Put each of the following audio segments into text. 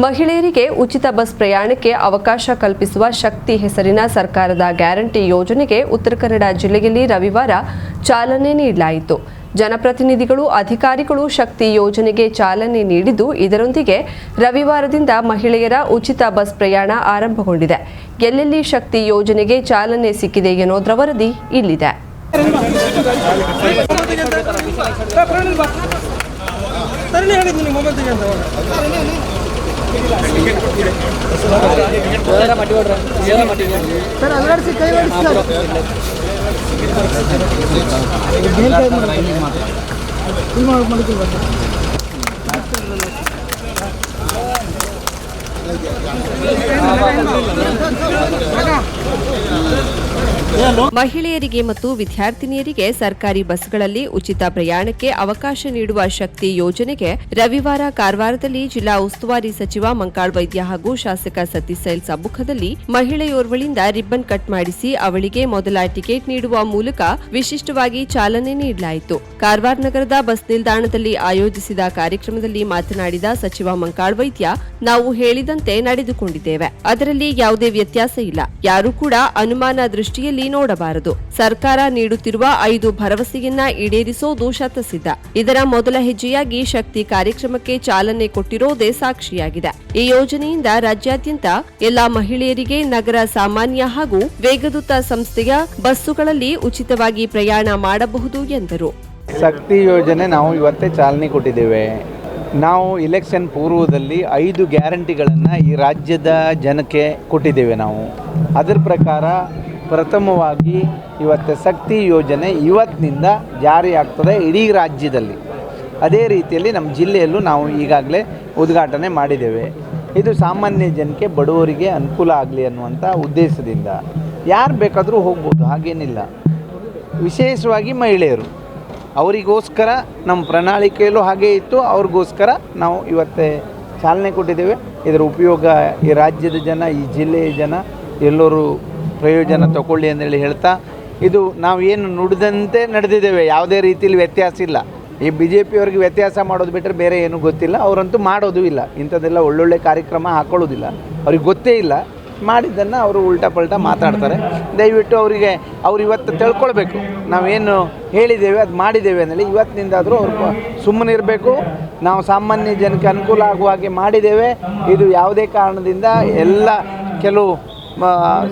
ಮಹಿಳೆಯರಿಗೆ ಉಚಿತ ಬಸ್ ಪ್ರಯಾಣಕ್ಕೆ ಅವಕಾಶ ಕಲ್ಪಿಸುವ ಶಕ್ತಿ ಹೆಸರಿನ ಸರ್ಕಾರದ ಗ್ಯಾರಂಟಿ ಯೋಜನೆಗೆ ಉತ್ತರ ಕನ್ನಡ ಜಿಲ್ಲೆಯಲ್ಲಿ ರವಿವಾರ ಚಾಲನೆ ನೀಡಲಾಯಿತು ಜನಪ್ರತಿನಿಧಿಗಳು ಅಧಿಕಾರಿಗಳು ಶಕ್ತಿ ಯೋಜನೆಗೆ ಚಾಲನೆ ನೀಡಿದ್ದು ಇದರೊಂದಿಗೆ ರವಿವಾರದಿಂದ ಮಹಿಳೆಯರ ಉಚಿತ ಬಸ್ ಪ್ರಯಾಣ ಆರಂಭಗೊಂಡಿದೆ ಎಲ್ಲೆಲ್ಲಿ ಶಕ್ತಿ ಯೋಜನೆಗೆ ಚಾಲನೆ ಸಿಕ್ಕಿದೆ ಎನ್ನುವುದರ ವರದಿ ಇಲ್ಲಿದೆ ತರಣಿ ಹೇಳಿದ್ದೀನಿ ಮೊಬೈಲ್ ತೆಗೆದು ಸರ್ ಅಲ್ಲಾಡಿಸಿ ಕೈ ಹೊಡಿಸಿ ಸರ್ ಬೇಲ್ ಕೈ ಮಾಡಿ ಇಲ್ಲಿ ಮಾಡಿ ಮಾಡ್ತೀವಿ ಮಹಿಳೆಯರಿಗೆ ಮತ್ತು ವಿದ್ಯಾರ್ಥಿನಿಯರಿಗೆ ಸರ್ಕಾರಿ ಬಸ್ಗಳಲ್ಲಿ ಉಚಿತ ಪ್ರಯಾಣಕ್ಕೆ ಅವಕಾಶ ನೀಡುವ ಶಕ್ತಿ ಯೋಜನೆಗೆ ರವಿವಾರ ಕಾರವಾರದಲ್ಲಿ ಜಿಲ್ಲಾ ಉಸ್ತುವಾರಿ ಸಚಿವ ಮಂಕಾಳ್ ವೈದ್ಯ ಹಾಗೂ ಶಾಸಕ ಸತೀಸೈಲ್ ಸಮ್ಮುಖದಲ್ಲಿ ಮಹಿಳೆಯೋರ್ವಳಿಂದ ರಿಬ್ಬನ್ ಕಟ್ ಮಾಡಿಸಿ ಅವಳಿಗೆ ಮೊದಲ ಟಿಕೆಟ್ ನೀಡುವ ಮೂಲಕ ವಿಶಿಷ್ಟವಾಗಿ ಚಾಲನೆ ನೀಡಲಾಯಿತು. ಕಾರವಾರ ನಗರದ ಬಸ್ ನಿಲ್ದಾಣದಲ್ಲಿ ಆಯೋಜಿಸಿದ ಕಾರ್ಯಕ್ರಮದಲ್ಲಿ ಮಾತನಾಡಿದ ಸಚಿವ ಮಂಕಾಳ್ ವೈದ್ಯ, ನಾವು ಹೇಳಿದಂತೆ ನಡೆದುಕೊಂಡಿದ್ದೇವೆ. ಅದರಲ್ಲಿ ಯಾವುದೇ ವ್ಯತ್ಯಾಸ ಇಲ್ಲ. ಯಾರೂ ಕೂಡ ಅನುಮಾನ ದೃಷ್ಟಿಯಲ್ಲಿ ನೋಡಬಾರದು. ಸರ್ಕಾರ ನೀಡುತ್ತಿರುವ ಐದು ಭರವಸೆಯನ್ನ ಈಡೇರಿಸೋದು ಶತಸಿದ್ಧ ಇದರ ಮೊದಲ ಹೆಜ್ಜೆಯಾಗಿ ಶಕ್ತಿ ಕಾರ್ಯಕ್ರಮಕ್ಕೆ ಚಾಲನೆ ಕೊಟ್ಟಿರೋದೇ ಸಾಕ್ಷಿಯಾಗಿದೆ. ಈ ಯೋಜನೆಯಿಂದ ರಾಜ್ಯಾದ್ಯಂತ ಎಲ್ಲಾ ಮಹಿಳೆಯರಿಗೆ ನಗರ ಸಾಮಾನ್ಯ ಹಾಗೂ ವೇಗದೂತ ಸಂಸ್ಥೆಯ ಬಸ್ಸುಗಳಲ್ಲಿ ಉಚಿತವಾಗಿ ಪ್ರಯಾಣ ಮಾಡಬಹುದು ಎಂದರು. ಶಕ್ತಿ ಯೋಜನೆ ನಾವು ಇವತ್ತೇ ಚಾಲನೆ ಕೊಟ್ಟಿದ್ದೇವೆ. ನಾವು ಇಲೆಕ್ಷನ್ ಪೂರ್ವದಲ್ಲಿ ಐದು ಗ್ಯಾರಂಟಿಗಳನ್ನು ಈ ರಾಜ್ಯದ ಜನಕ್ಕೆ ಕೊಟ್ಟಿದ್ದೇವೆ ನಾವು. ಅದರ ಪ್ರಕಾರ ಪ್ರಥಮವಾಗಿ ಇವತ್ತು ಶಕ್ತಿ ಯೋಜನೆ ಇವತ್ತಿನಿಂದ ಜಾರಿಯಾಗ್ತದೆ ಇಡೀ ರಾಜ್ಯದಲ್ಲಿ. ಅದೇ ರೀತಿಯಲ್ಲಿ ನಮ್ಮ ಜಿಲ್ಲೆಯಲ್ಲೂ ನಾವು ಈಗಾಗಲೇ ಉದ್ಘಾಟನೆ ಮಾಡಿದ್ದೇವೆ. ಇದು ಸಾಮಾನ್ಯ ಜನಕ್ಕೆ ಬಡವರಿಗೆ ಅನುಕೂಲ ಆಗಲಿ ಅನ್ನುವಂಥ ಉದ್ದೇಶದಿಂದ. ಯಾರು ಬೇಕಾದರೂ ಹೋಗ್ಬೋದು, ಹಾಗೇನಿಲ್ಲ. ವಿಶೇಷವಾಗಿ ಮಹಿಳೆಯರು. ಅವರಿಗೋಸ್ಕರ ನಮ್ಮ ಪ್ರಣಾಳಿಕೆಯಲ್ಲೂ ಹಾಗೇ ಇತ್ತು. ಅವ್ರಿಗೋಸ್ಕರ ನಾವು ಇವತ್ತೇ ಚಾಲನೆ ಕೊಟ್ಟಿದ್ದೇವೆ. ಇದರ ಉಪಯೋಗ ಈ ರಾಜ್ಯದ ಜನ, ಈ ಜಿಲ್ಲೆಯ ಜನ ಎಲ್ಲರೂ ಪ್ರಯೋಜನ ತಗೊಳ್ಳಿ ಅಂತೇಳಿ ಹೇಳ್ತಾ, ಇದು ನಾವು ಏನು ನುಡಿದಂತೆ ನಡೆದಿದ್ದೇವೆ, ಯಾವುದೇ ರೀತಿಯಲ್ಲಿ ವ್ಯತ್ಯಾಸ ಇಲ್ಲ. ಈ ಬಿ ಜೆ ಪಿಯವ್ರಿಗೆ ವ್ಯತ್ಯಾಸ ಮಾಡೋದು ಬಿಟ್ಟರೆ ಬೇರೆ ಏನೂ ಗೊತ್ತಿಲ್ಲ, ಅವರಂತೂ ಮಾಡೋದು ಇಲ್ಲ. ಇಂಥದ್ದೆಲ್ಲ ಒಳ್ಳೊಳ್ಳೆ ಕಾರ್ಯಕ್ರಮ ಹಾಕೊಳ್ಳೋದಿಲ್ಲ ಅವ್ರಿಗೆ ಗೊತ್ತೇ ಇಲ್ಲ. ಮಾಡಿದ್ದನ್ನು ಅವರು ಉಲ್ಟಾ ಪಲ್ಟಾ ಮಾತಾಡ್ತಾರೆ. ದಯವಿಟ್ಟು ಅವರಿಗೆ, ಅವ್ರು ಇವತ್ತು ತಿಳ್ಕೊಳ್ಬೇಕು. ನಾವೇನು ಹೇಳಿದ್ದೇವೆ, ಅದು ಮಾಡಿದ್ದೇವೆ ಅಂದೇಳಿ, ಇವತ್ತಿನಿಂದಾದರೂ ಅವರು ಸುಮ್ಮನೆ ಇರಬೇಕು. ನಾವು ಸಾಮಾನ್ಯ ಜನಕ್ಕೆ ಅನುಕೂಲ ಆಗುವ ಹಾಗೆ ಮಾಡಿದ್ದೇವೆ. ಇದು ಯಾವುದೇ ಕಾರಣದಿಂದ ಎಲ್ಲ ಕೆಲವು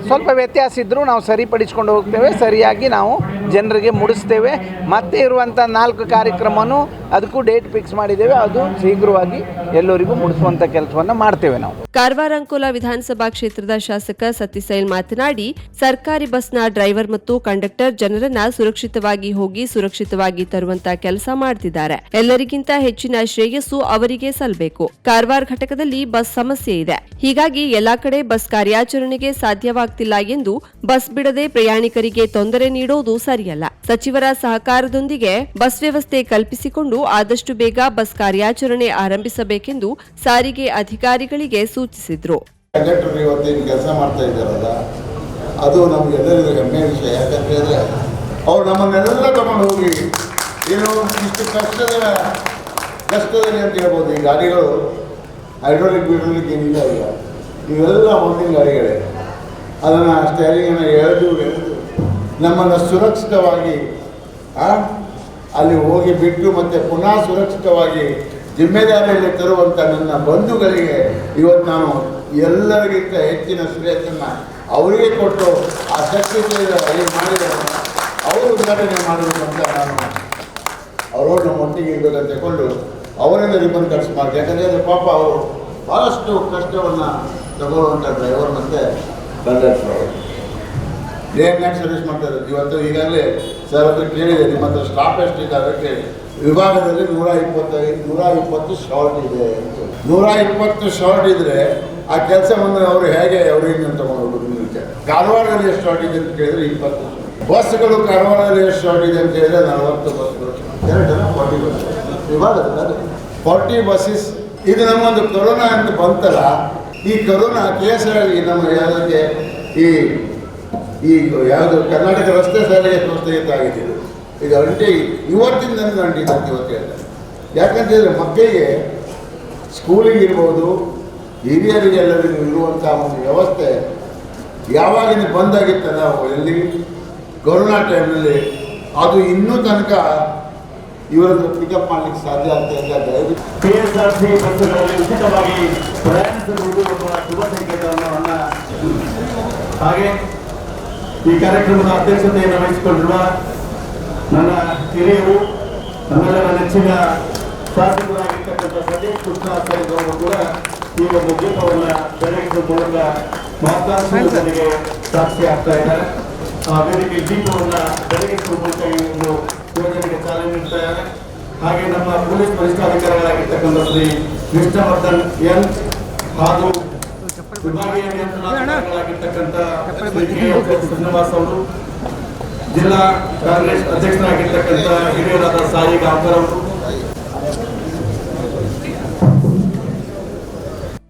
ಸ್ವಲ್ಪ ವ್ಯತ್ಯಾಸ ಇದ್ದರೂ ನಾವು ಸರಿಪಡಿಸ್ಕೊಂಡು ಹೋಗ್ತೇವೆ, ಸರಿಯಾಗಿ ನಾವು ಜನರಿಗೆ ಮುಡಿಸ್ತೇವೆ. ಮತ್ತೆ ಇರುವಂಥ ನಾಲ್ಕು ಕಾರ್ಯಕ್ರಮನೂ ಅದಕ್ಕೂ ಡೇಟ್ ಫಿಕ್ಸ್ ಮಾಡಿದ್ದೇವೆ. ಅದು ಶೀಘ್ರವಾಗಿ ಎಲ್ಲರಿಗೂ ಮುಡಿಸುವಂಥ ಕೆಲಸವನ್ನು ಮಾಡ್ತೇವೆ ನಾವು. ಕಾರವಾರ ಅಂಕೋಲ ವಿಧಾನಸಭಾ ಕ್ಷೇತ್ರದ ಶಾಸಕ ಸತೀಸೈಲ್ ಮಾತನಾಡಿ, ಸರ್ಕಾರಿ ಬಸ್ನ ಡ್ರೈವರ್ ಮತ್ತು ಕಂಡಕ್ಟರ್ ಜನರನ್ನ ಸುರಕ್ಷಿತವಾಗಿ ಹೋಗಿ ಸುರಕ್ಷಿತವಾಗಿ ತರುವಂತ ಕೆಲಸ ಮಾಡ್ತಿದ್ದಾರೆ. ಎಲ್ಲರಿಗಿಂತ ಹೆಚ್ಚಿನ ಶ್ರೇಯಸ್ಸು ಅವರಿಗೆ ಸಲ್ಲಬೇಕು ಕಾರವಾರ ಘಟಕದಲ್ಲಿ ಬಸ್ ಸಮಸ್ಯೆ ಇದೆ. ಹೀಗಾಗಿ ಎಲ್ಲಾ ಕಡೆ ಬಸ್ ಕಾರ್ಯಾಚರಣೆಗೆ ಸಾಧ್ಯವಾಗ್ತಿಲ್ಲ ಎಂದು ಬಸ್ ಬಿಡದೆ ಪ್ರಯಾಣಿಕರಿಗೆ ತೊಂದರೆ ನೀಡೋದು ಸರಿಯಲ್ಲ. ಸಚಿವರ ಸಹಕಾರದೊಂದಿಗೆ ಬಸ್ ವ್ಯವಸ್ಥೆ ಕಲ್ಪಿಸಿಕೊಂಡು ಆದಷ್ಟು ಬೇಗ ಬಸ್ ಕಾರ್ಯಾಚರಣೆ ಆರಂಭಿಸಬೇಕೆಂದು ಸಾರಿಗೆ ಅಧಿಕಾರಿಗಳಿಗೆ ಸೂಚಿಸಿದ್ರು. ಕೆಲಸ ಮಾಡ್ತಾ ಇದ್ದಾರಲ್ಲ, ಅದು ನಮಗೆಲ್ಲರಿಗೂ ಹೆಮ್ಮೆಯ ವಿಷಯ. ಯಾಕಂತ ಹೇಳಿದ್ರೆ ಅವ್ರು ನಮ್ಮನ್ನೆಲ್ಲ ತಗೊಂಡು ಹೋಗಿ ಏನು ಇಷ್ಟು ಕಷ್ಟದ ಕಷ್ಟದಲ್ಲಿ ಅಂತ ಹೇಳ್ಬೋದು. ಈ ಗಾಡಿಗಳು, ಹೈಡ್ರೋಲಿಕ್ ಬಿಡ್ರೋಲಿಕ್ ಏನಿಲ್ಲ ಈಗ. ಇವೆಲ್ಲ ಮೊದಲಿನ ಗಾಡಿಗಳೇ. ಅದನ್ನು ಸ್ಟೇರಿಂಗನ್ನು ಎಳೆದು ಎಳೆದು ನಮ್ಮನ್ನು ಸುರಕ್ಷಿತವಾಗಿ ಅಲ್ಲಿ ಹೋಗಿ ಬಿಟ್ಟು ಮತ್ತೆ ಪುನಃ ಸುರಕ್ಷಿತವಾಗಿ ಜಿಮ್ಮೆದಾರಿಯಲ್ಲಿ ತರುವಂಥ ನನ್ನ ಬಂಧುಗಳಿಗೆ ಇವತ್ತು ನಾನು ಎಲ್ಲರಿಗಿಂತ ಹೆಚ್ಚಿನ ಶ್ರೇಯಸ್ಸನ್ನು ಅವರಿಗೆ ಕೊಟ್ಟು ಆ ಶಕ್ತಿ ಮಾಡಿದ ಅವರು ಉದ್ಘಾಟನೆ ಮಾಡಬೇಕು ಅಂತ ನಾನು ಅವರು ಒಟ್ಟಿಗೆ ಇರಬೇಕಂತ ತಗೊಂಡು ಅವರಿಂದ ರಿಬನ್ ಕಟ್ಸ್ ಮಾಡಿ ಯಾಕಂದರೆ ಪಾಪ ಅವರು ಭಾಳಷ್ಟು ಕಷ್ಟವನ್ನು ತಗೊಳ್ಳುವಂಥ ಡ್ರೈವರ್ ಮತ್ತು ಲೇಟ್ನಾಗ ಸರ್ವಿಸ್ ಮಾಡ್ತಾರೆ ಇವತ್ತು ಈಗಾಗಲೇ ಸರ್ ಹತ್ರ ಕೇಳಿದೆ, ನಿಮ್ಮ ಹತ್ರ ಸ್ಟಾಪ್ ಇದ್ದಾರೆ ಅದಕ್ಕೆ ವಿಭಾಗದಲ್ಲಿ ನೂರ ಇಪ್ಪತ್ತೈದು ನೂರ ಇಪ್ಪತ್ತು ಶಾರ್ಟ್ ಇದೆ. ನೂರ ಇಪ್ಪತ್ತು ಶಾರ್ಟ್ ಇದ್ರೆ ಆ ಕೆಲಸವನ್ನು ಅವರು ಹೇಗೆ ಅವ್ರಿಗೆ ತಗೊಂಡು ಕಾರವಾರದಲ್ಲಿ ಎಷ್ಟು ಶಾರ್ಟ್ ಇದೆ ಅಂತ ಕೇಳಿದ್ರೆ ಇಪ್ಪತ್ತು. ಬಸ್ಗಳು ಕಾರವಾರದಲ್ಲಿ ಎಷ್ಟು ಶಾರ್ಟ್ ಇದೆ ಅಂತ ಹೇಳಿದ್ರೆ ನಲವತ್ತು ಬಸ್ಗಳು. ಎರಡು ಫಾರ್ಟಿ ಬಸ್ ವಿಭಾಗದಲ್ಲಿ ಫಾರ್ಟಿ ಬಸ್ಸಸ್ ಇದು ನಮ್ಮೊಂದು ಕೊರೋನಾ ಅಂತ ಬಂತಲ್ಲ ಈ ಕೊರೋನಾ ಕೇಸರಲ್ಲಿ ನಮ್ಮ ಯಾವುದಕ್ಕೆ ಈ ಈ ಯಾವುದು ಕರ್ನಾಟಕ ರಸ್ತೆ ಸಾರಿಗೆ ಸಂಸ್ಥೆಗೆ ತಾಗಿದ್ದು ಇದು ಅಂಟಿ ಇವತ್ತಿನ ನನಗೆ ಅಂಟಿ ಅಂತ ಇವತ್ತು ಯಾಕಂತ ಹೇಳಿದ್ರೆ ಮಕ್ಕಳಿಗೆ ಸ್ಕೂಲಿಗೆ ಇರ್ಬೋದು ಹಿರಿಯರಿಗೆಲ್ಲರಿಗೂ ಇರುವಂಥ ಒಂದು ವ್ಯವಸ್ಥೆ ಯಾವಾಗಿನ ಬಂದಾಗಿತ್ತಲ್ಲ ಎಲ್ಲಿ? ಕೊರೋನಾ ಟೈಮಲ್ಲಿ ಅದು ಇನ್ನೂ ತನಕ ಇವರನ್ನು ಪಿಕಪ್ ಮಾಡ್ಲಿಕ್ಕೆ ಸಾಧ್ಯ ಅಂತ ಇಲ್ಲ ದಯವಿಟ್ಟು ಕೆಎಸ್ಆರ್ಸಿ ಬಸ್ಸುಗಳಲ್ಲಿ ಉಚಿತವಾಗಿ ಪ್ರಯಾಣಿಸಬಹುದು ಎಂಬ ಶುಭ ಸಂಕೇತವನ್ನು ನನ್ನ ಹಾಗೆ ಈ ಕಾರ್ಯಕ್ರಮದ ಅಧ್ಯಕ್ಷತೆಯನ್ನು ವಹಿಸಿಕೊಂಡಿರುವ ನನ್ನ ಹಿರಿಯರು, ನಮ್ಮೆಲ್ಲರ ನೆಚ್ಚಿನ ಶಾಸಕರಾಗಿರ್ತಕ್ಕಂಥ ಸತೀಶ್ ಕೃಷ್ಣ ಅವರು ಕೂಡ ಈ ಒಂದು ದೀಪವನ್ನು ಬೆಳಗಿಸುವ ಮೂಲಕ ಮಹತ್ವಾಕಾಂಕ್ಷೆಗೆ ಸಾಕ್ಷಿ ಆಗ್ತಾ ಇದ್ದಾರೆ. ಆ ವೇದಿಕೆ ದೀಪವನ್ನು ಬೆಳಗಿಸುವ ಮೂಲಕ ಈ ಒಂದು ಯೋಜನೆಗೆ ಚಾಲನೆ ನೀಡ್ತಾ ಹಾಗೆ ನಮ್ಮ ಪೊಲೀಸ್ ವರಿಷ್ಠಾಧಿಕಾರಿಗಳಾಗಿರ್ತಕ್ಕಂಥ ಶ್ರೀ ವಿಷ್ಣುವರ್ಧನ್ ಎನ್ ಹಾಗೂ ವಿಭಾಗೀಯ ನಿಯಂತ್ರಣಾಧಿಕಾರಿಗಳಾಗಿರ್ತಕ್ಕಂಥ ಶ್ರೀನಿವಾಸ್ ಅವರು ಜಿಲ್ಲಾ ಕಾಂಗ್ರೆಸ್ ಅಧ್ಯಕ್ಷರಾಗಿರ್ತಕ್ಕಂಥ ಹಿರಿಯರಾದ ಸಾಯಿ ಗಾಂಧರ್ ಅವರು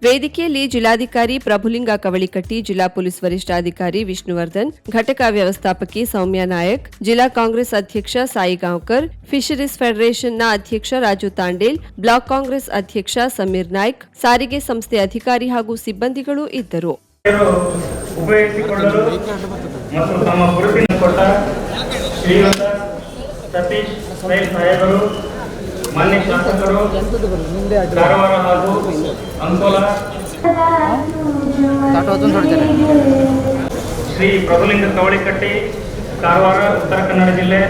ವೇದಿಕೆಯಲ್ಲಿ ಜಿಲ್ಲಾಧಿಕಾರಿ ಪ್ರಭುಲಿಂಗ ಕವಳಿಕಟ್ಟಿ, ಜಿಲ್ಲಾ ಪೊಲೀಸ್ ವರಿಷ್ಠಾಧಿಕಾರಿ ವಿಷ್ಣುವರ್ಧನ್, ಘಟಕ ವ್ಯವಸ್ಥಾಪಕಿ ಸೌಮ್ಯ ನಾಯಕ್, ಜಿಲ್ಲಾ ಕಾಂಗ್ರೆಸ್ ಅಧ್ಯಕ್ಷ ಸಾಯಿ ಗಾಂವ್ಕರ್, ಫಿಶರೀಸ್ ಫೆಡರೇಷನ್ನ ಅಧ್ಯಕ್ಷ ರಾಜು ತಾಂಡೇಲ್, ಬ್ಲಾಕ್ ಕಾಂಗ್ರೆಸ್ ಅಧ್ಯಕ್ಷ ಸಮೀರ್ ನಾಯ್ಕ್, ಸಾರಿಗೆ ಸಂಸ್ಥೆ ಅಧಿಕಾರಿ ಹಾಗೂ ಸಿಬ್ಬಂದಿಗಳು ಇದ್ದರು. ಮಾನ್ಯ ಶಾಸಕರು ಕಾರವಾರ ಹಾಗೂ ಅಂಕೋಲ ಶ್ರೀ ಪ್ರಭುಲಿಂಗ ಕವಳಿಕಟ್ಟಿ ಕಾರವಾರ ಉತ್ತರ ಕನ್ನಡ ಜಿಲ್ಲೆ.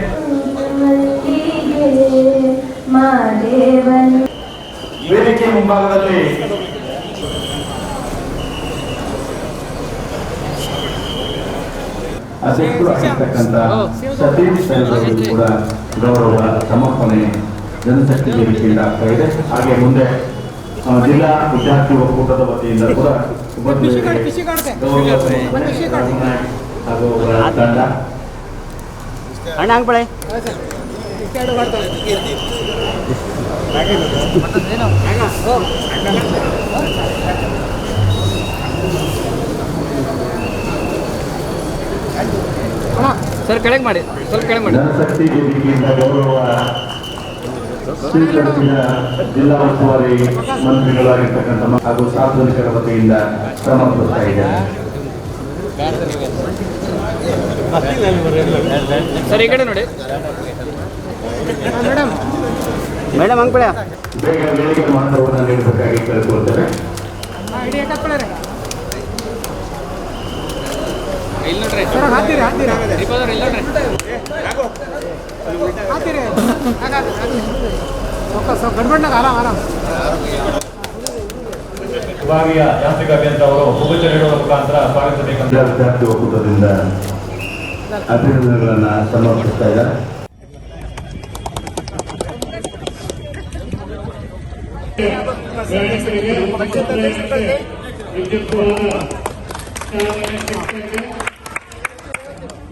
ವೇದಿಕೆ ಮುಂಭಾಗದಲ್ಲಿ ಅಧ್ಯಕ್ಷರು ಆಗಿರ್ತಕ್ಕಂಥ ಸತೀಶ್ ಕೂಡ ಗೌರವ ಸಮರ್ಪಣೆ ಜನಶಕ್ತಿ ವೇದಿಕೆಯಿಂದ ಆಗ್ತಾ ಇದೆ. ಹಾಗೆ ಮುಂದೆ ಜಿಲ್ಲಾ ವಿದ್ಯಾರ್ಥಿ ಒಕ್ಕೂಟದ ವತಿಯಿಂದ ಕೂಡ ಹಾಗೂ ತಂಡ. ಅಣ್ಣ ಹಂಗೆ ಸರ್ ಕೆಳಗೆ ಮಾಡಿ. ಸ್ವಲ್ಪ ಕೆಳಗೆ ಮಾಡಿ. ಜನಶಕ್ತಿ ವೇದಿಕೆಯಿಂದ ಗೌರವ ಸ್ವೀಕರಿಸಿದ ಜಿಲ್ಲಾ ಉಸ್ತುವಾರಿ ಮಂತ್ರಿಗಳಾಗಿರ್ತಕ್ಕಂಥ ಹಾಗೂ ಸಾರ್ವಜನಿಕರ ವತಿಯಿಂದ ಸಮರ್ಪಿಸ್ತಾ ಇದ್ದಾರೆ ಸರ್ ಈ ಕಡೆ ನೋಡಿ. ಮೇಡಮ್ ಮೇಡಮ್ ಹಂಗೆ ಬೆಳೆ ಬೇಗ ವೇದಿಕೆ ಮಾನವನ್ನ ನೀಡಬೇಕಾಗಿ ಕೇಳಿಕೊಳ್ತೇವೆ ಇಲ್ಲಿ ನೋಡ್ರಿ ಸರ್ ಹಾಕ್ತೀರಿ ಹಾಕ್ತೀರಿ ಇಲ್ಲಿ ನೋಡ್ರಿ ವಿಭಾಗೀಯ ಯಾಂತ್ರಿಕ ಅಭಿಯಂತರ ಅವರು ಹುಬ್ಬುಚ್ಚ ನೀಡುವ ಮುಖಾಂತರ ಸ್ವಾಗತಿಸಬೇಕಂತ ವಿದ್ಯಾರ್ಥಿ ಒಕ್ಕೂಟದಿಂದ ಅಭಿನಂದನೆಗಳನ್ನ ಸಮರ್ಪಿಸ್ತಾ ಇದ್ದಾರೆ.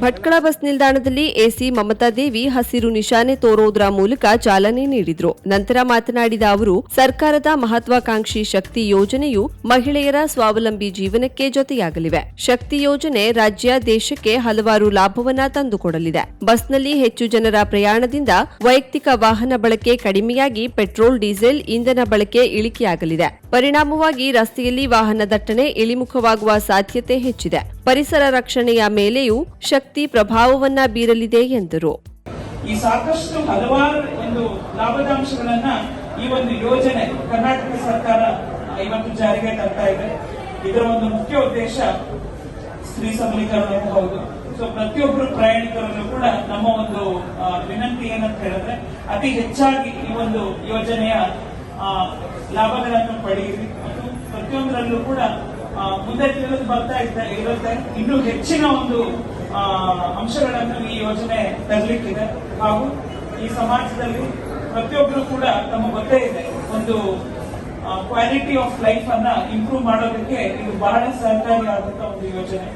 ಭಟ್ಕಳ ಬಸ್ ನಿಲ್ದಾಣದಲ್ಲಿ ಎಸಿ ಮಮತಾ ದೇವಿ ಹಸಿರು ನಿಶಾನೆ ತೋರೋದ್ರ ಮೂಲಕ ಚಾಲನೆ ನೀಡಿದ್ರು. ನಂತರ ಮಾತನಾಡಿದ ಅವರು, ಸರ್ಕಾರದ ಮಹತ್ವಾಕಾಂಕ್ಷಿ ಶಕ್ತಿ ಯೋಜನೆಯು ಮಹಿಳೆಯರ ಸ್ವಾವಲಂಬಿ ಜೀವನಕ್ಕೆ ಜೊತೆಯಾಗಲಿವೆ. ಶಕ್ತಿ ಯೋಜನೆ ರಾಜ್ಯ, ದೇಶಕ್ಕೆ ಹಲವಾರು ಲಾಭವನ್ನ ತಂದುಕೊಡಲಿದೆ. ಬಸ್ನಲ್ಲಿ ಹೆಚ್ಚು ಜನರ ಪ್ರಯಾಣದಿಂದ ವೈಯಕ್ತಿಕ ವಾಹನ ಬಳಕೆ ಕಡಿಮೆಯಾಗಿ ಪೆಟ್ರೋಲ್, ಡೀಸೆಲ್ ಇಂಧನ ಬಳಕೆ ಇಳಿಕೆಯಾಗಲಿದೆ. ಪರಿಣಾಮವಾಗಿ ರಸ್ತೆಯಲ್ಲಿ ವಾಹನ ದಟ್ಟಣೆ ಇಳಿಮುಖವಾಗುವ ಸಾಧ್ಯತೆ ಹೆಚ್ಚಿದೆ. ಪರಿಸರ ರಕ್ಷಣೆಯ ಮೇಲೆಯೂ ಶಕ್ತಿ ಪ್ರಭಾವವನ್ನ ಬೀರಲಿದೆ ಎಂದರು. ಈ ಸಾಕಷ್ಟು ಹಲವಾರು ಒಂದು ಲಾಭದಾಂಶಗಳನ್ನ ಈ ಒಂದು ಯೋಜನೆ ಕರ್ನಾಟಕ ಸರ್ಕಾರ ಇವತ್ತು ಜಾರಿಗೆ ತರ್ತಾ ಇದೆ. ಇದರ ಒಂದು ಮುಖ್ಯ ಉದ್ದೇಶ ಸ್ತ್ರೀ ಸಬಲೀಕರಣವೂ ಹೌದು. ಸೊ ಪ್ರತಿಯೊಬ್ಬರು ಪ್ರಯಾಣಿಕರಲ್ಲೂ ಕೂಡ ನಮ್ಮ ಒಂದು ವಿನಂತಿ ಏನಂತ ಹೇಳಿದ್ರೆ, ಅತಿ ಹೆಚ್ಚಾಗಿ ಈ ಒಂದು ಯೋಜನೆಯ ಲಾಭಗಳನ್ನು ಪಡೆಯಿರಿ. ಮತ್ತು ಪ್ರತಿಯೊಂದರಲ್ಲೂ ಕೂಡ ಮುಂದೆ ತಿಳಿದು ಬರ್ತಾ ಇರುತ್ತೆ ಇನ್ನೂ ಹೆಚ್ಚಿನ ಒಂದು ಅಂಶಗಳನ್ನು ಈ ಯೋಜನೆ ತರಲಿಕ್ಕಿದೆ. ಹಾಗೂ ಈ ಸಮಾಜದಲ್ಲಿ ಪ್ರತಿಯೊಬ್ಬರು ಕೂಡ ತಮಗೆ ಗೊತ್ತೇ ಇದೆ. ಒಂದು ಕ್ವಾಲಿಟಿ ಆಫ್ ಲೈಫ್ ಅನ್ನ ಇಂಪ್ರೂವ್ ಮಾಡೋದಕ್ಕೆ ಇದು ಬಹಳ ಸಹಕಾರಿಯಾದಂತಹ ಒಂದು ಯೋಜನೆ.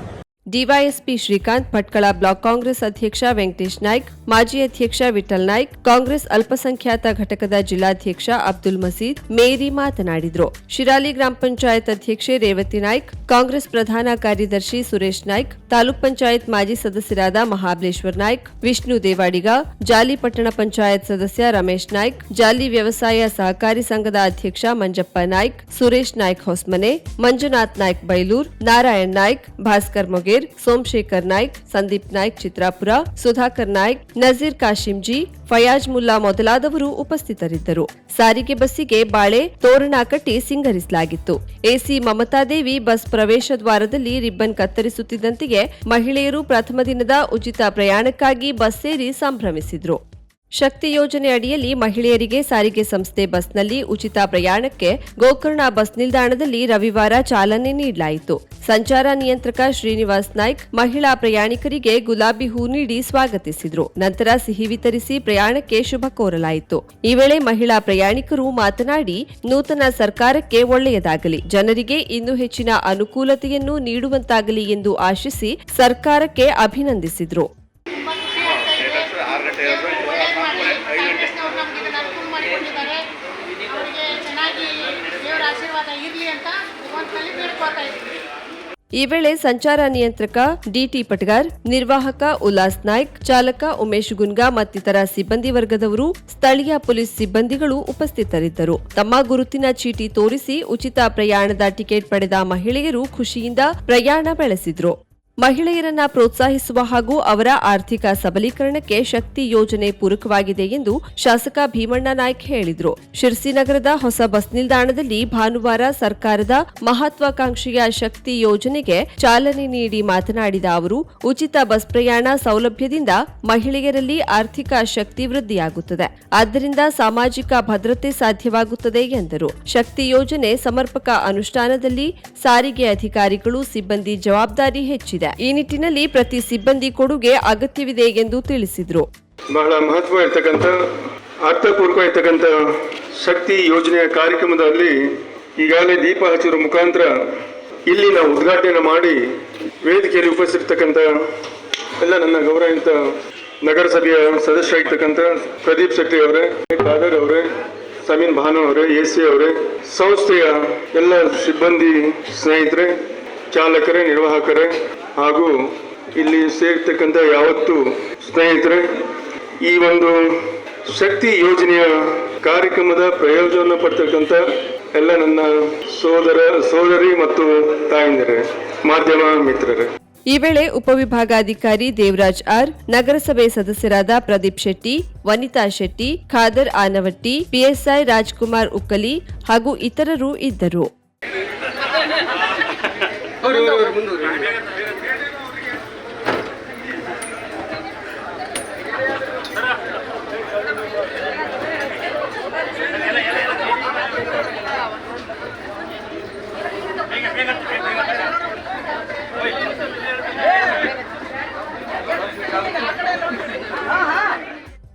DYSP Srikanth Bhatkal block Congress ಅಧ್ಯಕ್ಷ ವೆಂಕಟೇಶ್ ನಾಯ್ಕ್, ಮಾಜಿ ಅಧ್ಯಕ್ಷ ವಿಠಲ್ ನಾಯ್ಕ್, ಕಾಂಗ್ರೆಸ್ ಅಲ್ಪಸಂಖ್ಯಾತ ಘಟಕದ ಜಿಲ್ಲಾಧ್ಯಕ್ಷ ಅಬ್ದುಲ್ ಮಸೀದ್ ಮೇರಿ ಮಾತನಾಡಿದರು. ಶಿರಾಲಿ ಗ್ರಾಮ ಪಂಚಾಯತ್ ಅಧ್ಯಕ್ಷೆ ರೇವತಿ ನಾಯ್ಕ್, ಕಾಂಗ್ರೆಸ್ ಪ್ರಧಾನ ಕಾರ್ಯದರ್ಶಿ ಸುರೇಶ್ ನಾಯ್ಕ್, ತಾಲೂಕ್ ಪಂಚಾಯತ್ ಮಾಜಿ ಸದಸ್ಯರಾದ ಮಹಾಬಲೇಶ್ವರ್ ನಾಯ್ಕ್, ವಿಷ್ಣು ದೇವಾಡಿಗ, ಜಾಲಿ ಪಟ್ಟಣ ಪಂಚಾಯತ್ ಸದಸ್ಯ ರಮೇಶ್ ನಾಯ್ಕ್, ಜಾಲಿ ವ್ಯವಸಾಯ ಸಹಕಾರಿ ಸಂಘದ ಅಧ್ಯಕ್ಷ ಮಂಜಪ್ಪ ನಾಯ್ಕ್, ಸುರೇಶ್ ನಾಯ್ಕ್ ಹೊಸ್ಮನೆ, ಮಂಜುನಾಥ್ ನಾಯ್ಕ್ ಬೈಲೂರ್, ನಾರಾಯಣ್ ನಾಯ್ಕ್, ಭಾಸ್ಕರ್ ಮೊಗೇರ್ ಸೋಮಶೇಖರ್ ನಾಯ್ಕ್, ಸಂದೀಪ್ ನಾಯ್ಕ್, ಚಿತ್ರಾಪುರ, ಸುಧಾಕರ್ ನಾಯ್ಕ್, ನಜೀರ್ ಕಾಶಿಂಜಿ, ಫಯಾಜ್ ಮುಲ್ಲಾ ಮೊದಲಾದವರು ಉಪಸ್ಥಿತರಿದ್ದರು. ಸಾರಿಗೆ ಬಸ್ಸಿಗೆ ಬಾಳೆ, ತೋರಣ ಕಟ್ಟಿ ಸಿಂಗರಿಸಲಾಗಿತ್ತು. ಎಸಿ ಮಮತಾದೇವಿ ಬಸ್ ಪ್ರವೇಶ ದ್ವಾರದಲ್ಲಿ ರಿಬ್ಬನ್ ಕತ್ತರಿಸುತ್ತಿದ್ದಂತೆಯೇ ಮಹಿಳೆಯರು ಪ್ರಥಮ ದಿನದ ಉಚಿತ ಪ್ರಯಾಣಕ್ಕಾಗಿ ಬಸ್ ಸೇರಿ ಸಂಭ್ರಮಿಸಿದ್ರು. ಶಕ್ತಿ ಯೋಜನೆ ಅಡಿಯಲ್ಲಿ ಮಹಿಳೆಯರಿಗೆ ಸಾರಿಗೆ ಸಂಸ್ಥೆ ಬಸ್ನಲ್ಲಿ ಉಚಿತ ಪ್ರಯಾಣಕ್ಕೆ ಗೋಕರ್ಣ ಬಸ್ ನಿಲ್ದಾಣದಲ್ಲಿ ರವಿವಾರ ಚಾಲನೆ ನೀಡಲಾಯಿತು. ಸಂಚಾರ ನಿಯಂತ್ರಕ ಶ್ರೀನಿವಾಸ್ ನಾಯ್ಕ್ ಮಹಿಳಾ ಪ್ರಯಾಣಿಕರಿಗೆ ಗುಲಾಬಿ ಹೂ ನೀಡಿ ಸ್ವಾಗತಿಸಿದರು. ನಂತರ ಸಿಹಿ ವಿತರಿಸಿ ಪ್ರಯಾಣಕ್ಕೆ ಶುಭ ಕೋರಲಾಯಿತು. ಈ ವೇಳೆ ಮಹಿಳಾ ಪ್ರಯಾಣಿಕರು ಮಾತನಾಡಿ, ನೂತನ ಸರ್ಕಾರಕ್ಕೆ ಒಳ್ಳೆಯದಾಗಲಿ. ಜನರಿಗೆ ಇನ್ನೂ ಹೆಚ್ಚಿನ ಅನುಕೂಲತೆಯನ್ನು ನೀಡುವಂತಾಗಲಿ ಎಂದು ಆಶಿಸಿ ಸರ್ಕಾರಕ್ಕೆ ಅಭಿನಂದಿಸಿದ್ರು ತುಂಬಾ ಖುಷಿ ಆಗ್ತಾ ಇದೆ ದೇವ್ರು ಒಳ್ಳೇದ್ ಮಾಡಿ ಕಾಂಗ್ರೆಸ್ನವ್ರು ನಮ್ಗೆ ಇದನ್ನ ಅನುಕೂಲ ಮಾಡಿಕೊಟ್ಟಿದ್ದಾರೆ ಅವರಿಗೆ ಚೆನ್ನಾಗಿ ದೇವರ ಆಶೀರ್ವಾದ ಇರಲಿ ಅಂತ ಈ ವೇಳೆ ಸಂಚಾರ ನಿಯಂತ್ರಕ ಡಿಟಿ ಪಟ್ಗಾರ್, ನಿರ್ವಾಹಕ ಉಲ್ಲಾಸ್ ನಾಯ್ಕ್, ಚಾಲಕ ಉಮೇಶ್ ಗುನ್ಗಾ ಮತ್ತಿತರ ಸಿಬ್ಬಂದಿ ವರ್ಗದವರು, ಸ್ಥಳೀಯ ಪೊಲೀಸ್ ಸಿಬ್ಬಂದಿಗಳು ಉಪಸ್ಥಿತರಿದ್ದರು. ತಮ್ಮ ಗುರುತಿನ ಚೀಟಿ ತೋರಿಸಿ ಉಚಿತ ಪ್ರಯಾಣದ ಟಿಕೆಟ್ ಪಡೆದ ಮಹಿಳೆಯರು ಖುಷಿಯಿಂದ ಪ್ರಯಾಣ ಬೆಳೆಸಿದ್ರು. ಮಹಿಳೆಯರನ್ನ ಪ್ರೋತ್ಸಾಹಿಸುವ ಹಾಗೂ ಅವರ ಆರ್ಥಿಕ ಸಬಲೀಕರಣಕ್ಕೆ ಶಕ್ತಿ ಯೋಜನೆ ಪೂರಕವಾಗಿದೆ ಎಂದು ಶಾಸಕ ಭೀಮಣ್ಣ ನಾಯ್ಕ ಹೇಳಿದರು. ಶಿರ್ಸಿನಗರದ ಹೊಸ ಬಸ್ ನಿಲ್ದಾಣದಲ್ಲಿ ಭಾನುವಾರ ಸರ್ಕಾರದ ಮಹತ್ವಾಕಾಂಕ್ಷೆಯ ಶಕ್ತಿ ಯೋಜನೆಗೆ ಚಾಲನೆ ನೀಡಿ ಮಾತನಾಡಿದ ಅವರು, ಉಚಿತ ಬಸ್ ಪ್ರಯಾಣ ಸೌಲಭ್ಯದಿಂದ ಮಹಿಳೆಯರಲ್ಲಿ ಆರ್ಥಿಕ ಶಕ್ತಿ ವೃದ್ಧಿಯಾಗುತ್ತದೆ. ಆದ್ದರಿಂದ ಸಾಮಾಜಿಕ ಭದ್ರತೆ ಸಾಧ್ಯವಾಗುತ್ತದೆ ಎಂದರು. ಶಕ್ತಿ ಯೋಜನೆ ಸಮರ್ಪಕ ಅನುಷ್ಠಾನದಲ್ಲಿ ಸಾರಿಗೆ ಅಧಿಕಾರಿಗಳು ಸಿಬ್ಬಂದಿ ಜವಾಬ್ದಾರಿ ಹೆಚ್ಚಿದೆ. ಈ ನಿಟ್ಟಿನಲ್ಲಿ ಪ್ರತಿ ಸಿಬ್ಬಂದಿ ಕೊಡುಗೆ ಅಗತ್ಯವಿದೆ ಎಂದು ತಿಳಿಸಿದರು. ಬಹಳ ಮಹತ್ವ ಇರ್ತಕ್ಕಂಥ ಅರ್ಥಪೂರ್ವ ಇರ್ತಕ್ಕಂಥ ಶಕ್ತಿ ಯೋಜನೆಯ ಕಾರ್ಯಕ್ರಮದಲ್ಲಿ ಈಗಾಗಲೇ ದೀಪ ಹಚ್ಚುವ ಮುಖಾಂತರ ಇಲ್ಲಿ ನಾವು ಉದ್ಘಾಟನೆ ಮಾಡಿ ವೇದಿಕೆಯಲ್ಲಿ ಉಪಸ್ಥಿತಿರ್ತಕ್ಕಂಥ ಎಲ್ಲ ನನ್ನ ಗೌರವಿತ ನಗರಸಭೆಯ ಸದಸ್ಯರಾಗಿರ್ತಕ್ಕಂಥ ಪ್ರದೀಪ್ ಶೆಟ್ಟಿ ಅವರೇ, ಖಾದರ್ ಅವರೇ, ಸಮೀನ್ ಭಾನು ಅವರೇ, ಎ ಸಿ ಅವರೇ, ಸಂಸ್ಥೆಯ ಎಲ್ಲ ಸಿಬ್ಬಂದಿ ಸ್ನೇಹಿತರೆ, ಚಾಲಕರೇ, ನಿರ್ವಾಹಕರೇ ಹಾಗೂ ಇಲ್ಲಿ ಸೇರ್ತಕ್ಕಂಥ ಯಾವತ್ತು ಸ್ನೇಹಿತರೆ ಈ ಒಂದು ಶಕ್ತಿ ಯೋಜನೆಯ ಕಾರ್ಯಕ್ರಮದ ಪ್ರಯೋಜನ ಪಡ್ತಕ್ಕಂಥ ಎಲ್ಲ ನನ್ನ ಸೋದರ ಸೋದರಿ ಮತ್ತು ತಾಯಂದಿರೇ ಮಾಧ್ಯಮ ಮಿತ್ರರೇ. ಈ ವೇಳೆ ಉಪವಿಭಾಗಾಧಿಕಾರಿ ದೇವರಾಜ್ ಆರ್ ನಗರಸಭೆ ಸದಸ್ಯರಾದ ಪ್ರದೀಪ್ ಶೆಟ್ಟಿ ವನಿತಾ ಶೆಟ್ಟಿ ಖಾದರ್ ಆನವಟ್ಟಿ ಪಿಎಸ್ಐ ರಾಜ್ಕುಮಾರ್ ಉಕ್ಕಲಿ ಹಾಗೂ ಇತರರು ಇದ್ದರು.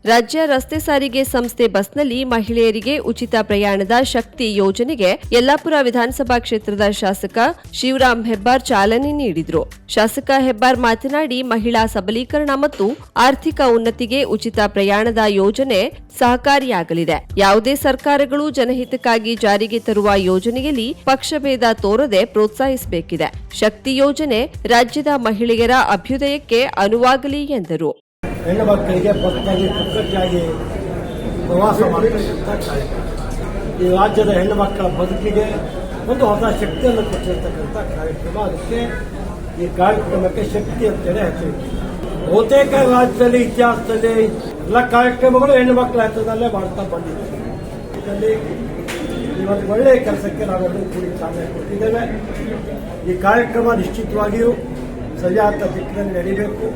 ರಾಜ್ಯ ರಸ್ತೆ ಸಾರಿಗೆ ಸಂಸ್ಥೆ ಬಸ್ನಲ್ಲಿ ಮಹಿಳೆಯರಿಗೆ ಉಚಿತ ಪ್ರಯಾಣದ ಶಕ್ತಿ ಯೋಜನೆಗೆ ಯಲ್ಲಾಪುರ ವಿಧಾನಸಭಾ ಕ್ಷೇತ್ರದ ಶಾಸಕ ಶಿವರಾಮ್ ಹೆಬ್ಬಾರ್ ಚಾಲನೆ ನೀಡಿದರು. ಶಾಸಕ ಹೆಬ್ಬಾರ್ ಮಾತನಾಡಿ, ಮಹಿಳಾ ಸಬಲೀಕರಣ ಮತ್ತು ಆರ್ಥಿಕ ಉನ್ನತಿಗೆ ಉಚಿತ ಪ್ರಯಾಣದ ಯೋಜನೆ ಸಹಕಾರಿಯಾಗಲಿದೆ. ಯಾವುದೇ ಸರ್ಕಾರಗಳು ಜನಹಿತಕ್ಕಾಗಿ ಜಾರಿಗೆ ತರುವ ಯೋಜನೆಯಲ್ಲಿ ಪಕ್ಷಭೇದ ತೋರದೆ ಪ್ರೋತ್ಸಾಹಿಸಬೇಕಿದೆ. ಶಕ್ತಿ ಯೋಜನೆ ರಾಜ್ಯದ ಮಹಿಳೆಯರ ಅಭ್ಯುದಯಕ್ಕೆ ಅನುವಾಗಲಿ ಎಂದರು. ಹೆಣ್ಣು ಮಕ್ಕಳಿಗೆ ಬಸ್ನಲ್ಲಿ ಪುಕ್ಕಟ್ಟಾಗಿ ಪ್ರವಾಸ ಮಾಡಿರ್ತಕ್ಕಂಥ ಕಾರ್ಯಕ್ರಮ ಈ ರಾಜ್ಯದ ಹೆಣ್ಣು ಮಕ್ಕಳ ಬದುಕಿಗೆ ಒಂದು ಹೊಸ ಶಕ್ತಿಯನ್ನು ಕೊಟ್ಟಿರ್ತಕ್ಕಂಥ ಕಾರ್ಯಕ್ರಮ. ಅದಕ್ಕೆ ಈ ಕಾರ್ಯಕ್ರಮಕ್ಕೆ ಶಕ್ತಿ ಅಂತೇಳಿ ಹೆಸರಿದೆ ಬಹುತೇಕ ರಾಜ್ಯದಲ್ಲಿ, ಇತಿಹಾಸದಲ್ಲಿ ಎಲ್ಲ ಕಾರ್ಯಕ್ರಮಗಳು ಹೆಣ್ಣು ಮಕ್ಕಳ ಹೆಸರಿನಲ್ಲೇ ಮಾಡ್ತಾ ಬಂದಿದೆ. ಇದರಲ್ಲಿ ಇವತ್ತು ಒಳ್ಳೆಯ ಕೆಲಸಕ್ಕೆ ನಾವೆಲ್ಲರೂ ಕೂಡಿ ಚಾಲನೆ ಕೊಟ್ಟಿದ್ದೇವೆ. ಈ ಕಾರ್ಯಕ್ರಮ ನಿಶ್ಚಿತವಾಗಿಯೂ ಸರಿಯಾದ ದಿಕ್ಕಿನಲ್ಲಿ ನಡೀಬೇಕು.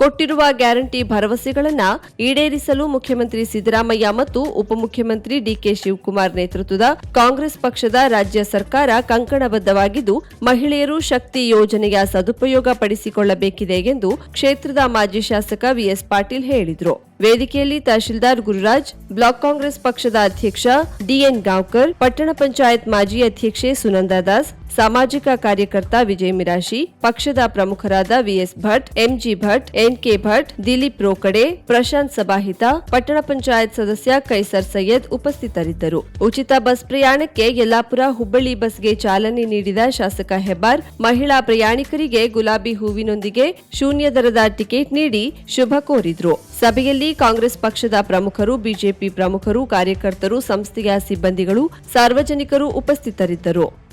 ಕೊಟ್ಟಿರುವ ಗ್ಯಾರಂಟಿ ಭರವಸೆಗಳನ್ನು ಈಡೇರಿಸಲು ಮುಖ್ಯಮಂತ್ರಿ ಸಿದ್ದರಾಮಯ್ಯ ಮತ್ತು ಉಪಮುಖ್ಯಮಂತ್ರಿ ಡಿಕೆ ಶಿವಕುಮಾರ್ ನೇತೃತ್ವದ ಕಾಂಗ್ರೆಸ್ ಪಕ್ಷದ ರಾಜ್ಯ ಸರ್ಕಾರ ಕಂಕಣಬದ್ಧವಾಗಿದ್ದು, ಮಹಿಳೆಯರು ಶಕ್ತಿ ಯೋಜನೆಯ ಸದುಪಯೋಗ ಪಡಿಸಿಕೊಳ್ಳಬೇಕಿದೆ ಎಂದು ಕ್ಷೇತ್ರದ ಮಾಜಿ ಶಾಸಕ ವಿಎಸ್ ಪಾಟೀಲ್ ಹೇಳಿದರು. ವೇದಿಕೆಯಲ್ಲಿ ತಹಶೀಲ್ದಾರ್ ಗುರುರಾಜ್, ಬ್ಲಾಕ್ ಕಾಂಗ್ರೆಸ್ ಪಕ್ಷದ ಅಧ್ಯಕ್ಷ ಡಿಎನ್ ಗಾಂವ್ಕರ್, ಪಟ್ಟಣ ಪಂಚಾಯತ್ ಮಾಜಿ ಅಧ್ಯಕ್ಷೆ ಸುನಂದಾ ದಾಸ್, ಸಾಮಾಜಿಕ ಕಾರ್ಯಕರ್ತ ವಿಜಯ್ ಮಿರಾಶಿ, ಪಕ್ಷದ ಪ್ರಮುಖರಾದ VS Bhat, MG Bhat, NK Bhat, Dilip Rokade, Prashanth Sabahita ಪಟ್ಟಣ ಪಂಚಾಯತ್ ಸದಸ್ಯ ಕೈಸರ್ ಸೈಯದ್ ಉಪಸ್ಥಿತರಿದ್ದರು. ಉಚಿತ ಬಸ್ ಪ್ರಯಾಣಕ್ಕೆ ಯಲ್ಲಾಪುರ ಹುಬ್ಬಳ್ಳಿ ಬಸ್ಗೆ ಚಾಲನೆ ನೀಡಿದ ಶಾಸಕ ಹೆಬ್ಬಾರ್, ಮಹಿಳಾ ಪ್ರಯಾಣಿಕರಿಗೆ ಗುಲಾಬಿ ಹೂವಿನೊಂದಿಗೆ ಶೂನ್ಯ ದರದ ಟಿಕೆಟ್ ನೀಡಿ ಶುಭ ಕೋರಿದ್ರು. ಸಭೆಯಲ್ಲಿ ಕಾಂಗ್ರೆಸ್ ಪಕ್ಷದ ಪ್ರಮುಖರು ಬಿಜೆಪಿ ಪ್ರಮುಖರು ಕಾರ್ಯಕರ್ತರು ಸಂಸ್ಥೆಯ ಸಿಬ್ಬಂದಿಗಳು ಸಾರ್ವಜನಿಕರು ಉಪಸ್ಥಿತರಿದ್ದರು.